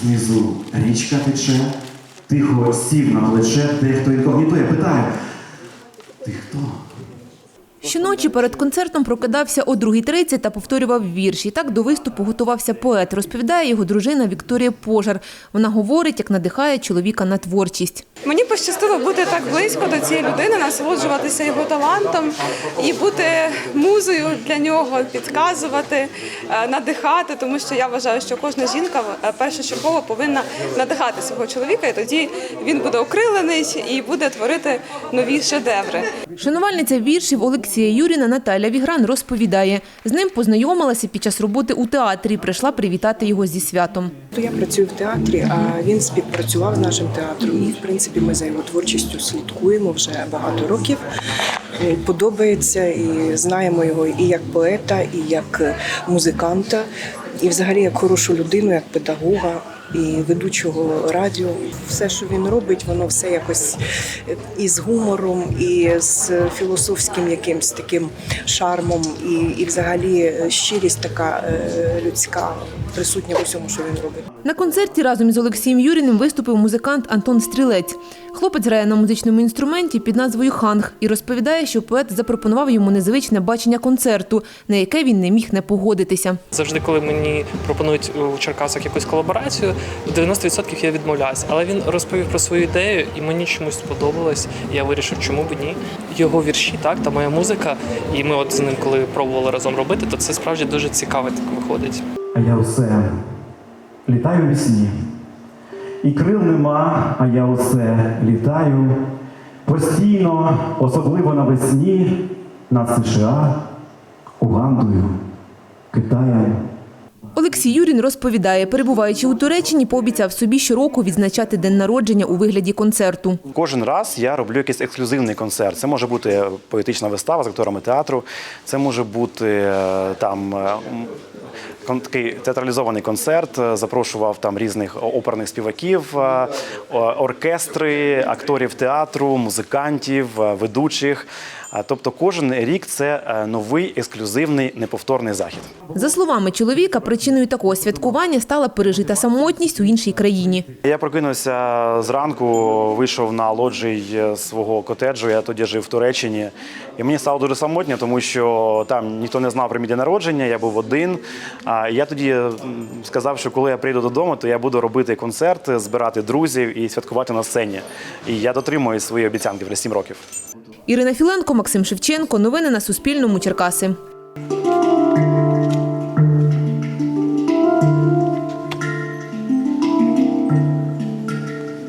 Знизу річка тече, тихо сів на плече, дехто інкогніто. Я питаю, ти хто? Щоночі перед концертом прокидався о 2.30 та повторював вірші. Так до виступу готувався поет, розповідає його дружина Вікторія Пожар. Вона говорить, як надихає чоловіка на творчість. Мені пощастило бути так близько до цієї людини, насолоджуватися його талантом і бути музою для нього, підказувати, е, надихати, тому що я вважаю, що кожна жінка е, першочергово повинна надихати свого чоловіка, і тоді він буде окрилений і буде творити нові шедеври. Шанувальниця віршів Олексія Юріна Наталя Вігран розповідає. З ним познайомилася під час роботи у театрі прийшла привітати його зі святом. Я працюю в театрі, а він співпрацював з нашим театром. І в принципі ми за його творчістю слідкуємо вже багато років. Е, Подобається і знаємо його і як поета, і як музиканта, і взагалі як хорошу людину, як педагога. І ведучого радіо, все, що він робить, воно все якось е, і з гумором, і з філософським якимсь таким шармом, і, і взагалі е, щирість така е, людська присутня в усьому, що він робить. На концерті разом із Олексієм Юріним виступив музикант Антон Стрілець. Хлопець грає на музичному інструменті під назвою Ханг і розповідає, що поет запропонував йому незвичне бачення концерту, на яке він не міг не погодитися. Завжди, коли мені пропонують у Черкасах якусь колаборацію, в 90% я відмовляюся. Але він розповів про свою ідею, і мені чомусь сподобалось. Я вирішив, чому б ні. Його вірші, так, та моя музика. І ми от з ним, коли пробували разом робити, то це справді дуже цікаво так виходить. А я усе літаю в сні. І крил нема, а я усе літаю постійно, особливо навесні, над США, Угандою, Китаєм. Олексій Юрін розповідає, перебуваючи у Туреччині, пообіцяв собі щороку відзначати день народження у вигляді концерту. Кожен раз я роблю якийсь ексклюзивний концерт. Це може бути поетична вистава з акторами театру, це може бути е, там. Такий театралізований концерт е, запрошував там різних оперних співаків, е, оркестри, акторів театру, музикантів, е, ведучих. Тобто кожен рік це новий ексклюзивний неповторний захід. За словами чоловіка, причиною такого святкування стала пережита самотність у іншій країні. Я прокинувся зранку, вийшов на лоджій свого котеджу. Я тоді жив в Туреччині, і мені стало дуже самотньо, тому що там ніхто не знав про мій день народження. Я був один. А я тоді сказав, що коли я прийду додому, то я буду робити концерт, збирати друзів і святкувати на сцені. І я дотримую свої обіцянки вже 7 років. Ірина Філенко, Максим Шевченко. Новини на Суспільному. Черкаси.